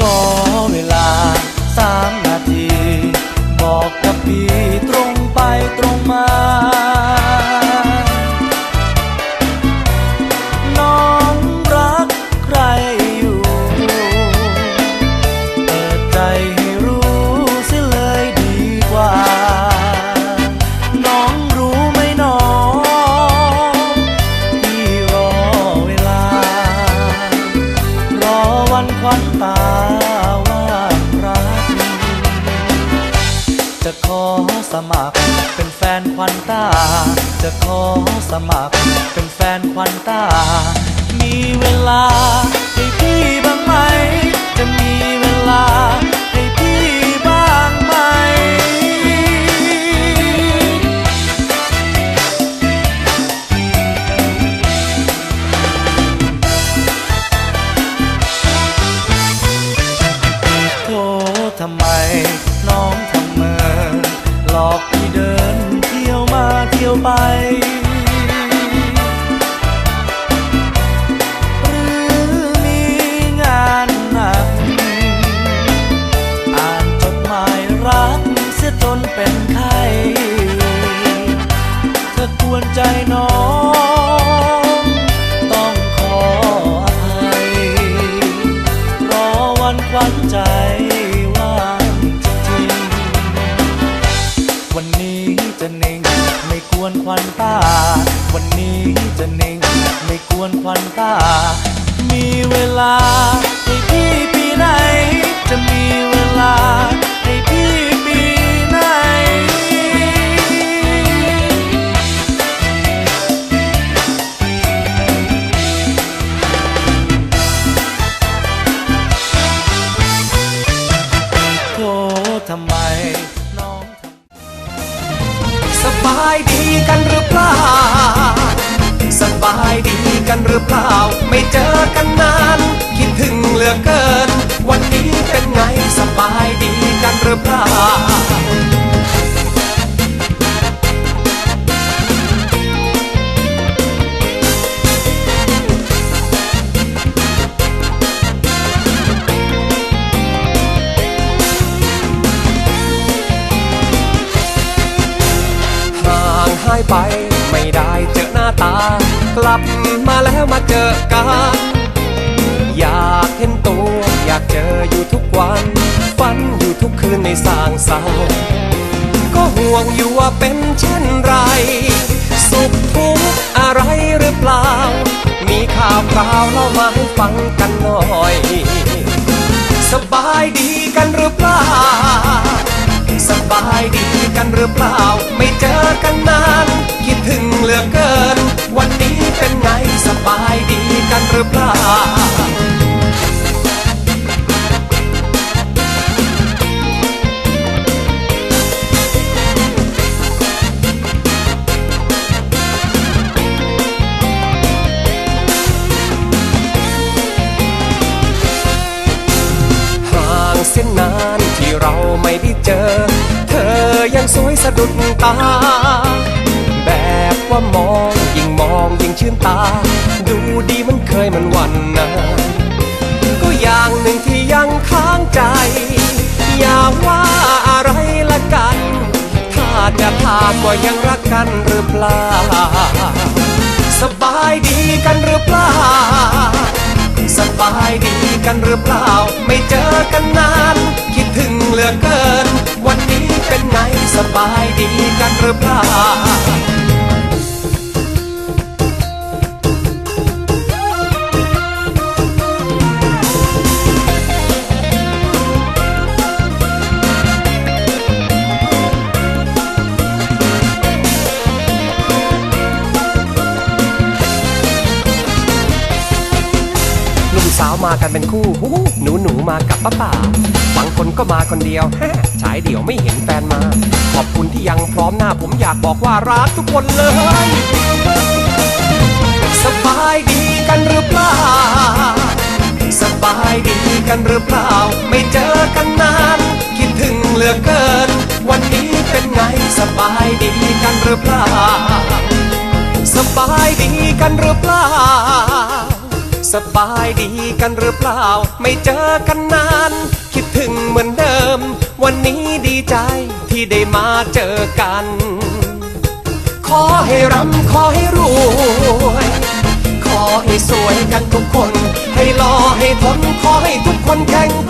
ขอเวลาสามนาที บอกกับพี่ตรงไปตรงมา มัคร เป็นแฟนควันตา จะขอสมัคร เป็นแฟนควันตา มีเวลาให้พี่บ้างไหม จะมีเวลาให้พี่บ้างไหม โททำไมน้อง เดินเที่ยวมาเที่ยวไป วันนี้จะนิ่ง ไม่กวนควันตา วันนี้จะนิ่ง ไม่กวนควันตา มีเวลาให้พี่ายดีกันหรือเปล่า สบายดีกันหรือเปล่า ไม่เจอกันนาน คิดถึงเหลือเกิน วันนี้เป็นไงสบายดีกันหรือเปล่า ไป ไม่ได้เจอหน้าตา กลับมาแล้วมาเจอกัน อยากเห็นตัว อยากเจออยู่ทุกวัน ฝันอยู่ทุกคืนในสางเศร้าก็ห่วงอยู่ว่าเป็นเช่นไร สุขทุกข์อะไรหรือเปล่า มีข่าวคราวเล่ามาให้ฟังกันหน่อย สบายดีกันหรือเปล่า สบายดี กันหรือเปล่า ไม่เจอกันนาน คิดถึงเหลือเกิน วันนี้เป็นไงสบายดีกันหรือเปล่า เส้นนานที่เราไม่ได้เจอ เธอยังสวยสะดุดตา แบบว่ามองยิ่งมองยิ่งชื่นตา ดูดีมันเคยมันวันนะก็อย่างหนึ่งที่ยังค้างใจ อย่าว่าอะไรละกัน ถ้าจะถามว่ายังรักกันหรือเปล่า สบายดีกันหรือเปล่า สบายดีกันหรือเปล่า ไม่เจอกันนาน คิดถึงเหลือเกิน วันนี้เป็นไงสบายดีกันหรือเปล่า มามากันเป็นคู่หูหนูหนูมากับป้าป่าบางคนก็มาคนเดียวแฮฉายเดี่ยวไม่เห็นแฟนมา ขอบคุณที่ยังพร้อมหน้าผมอยากบอกว่ารักทุกคนเลย สบายดีกันหรือเปล่า สบายดีกันหรือเปล่า ไม่เจอกันนาน คิดถึงเหลือเกิน วันนี้เป็นไงสบายดีกันหรือเปล่า สบายดีกันหรือเปล่า สบายดีกันหรือเปล่า ไม่เจอกันนาน คิดถึงเหมือนเดิม วันนี้ดีใจที่ได้มาเจอกัน ขอให้ร่ำขอให้รวย ขอให้สวยกันทุกคน ให้รอให้ทนขอให้ทุกคนแข็งแกร่ง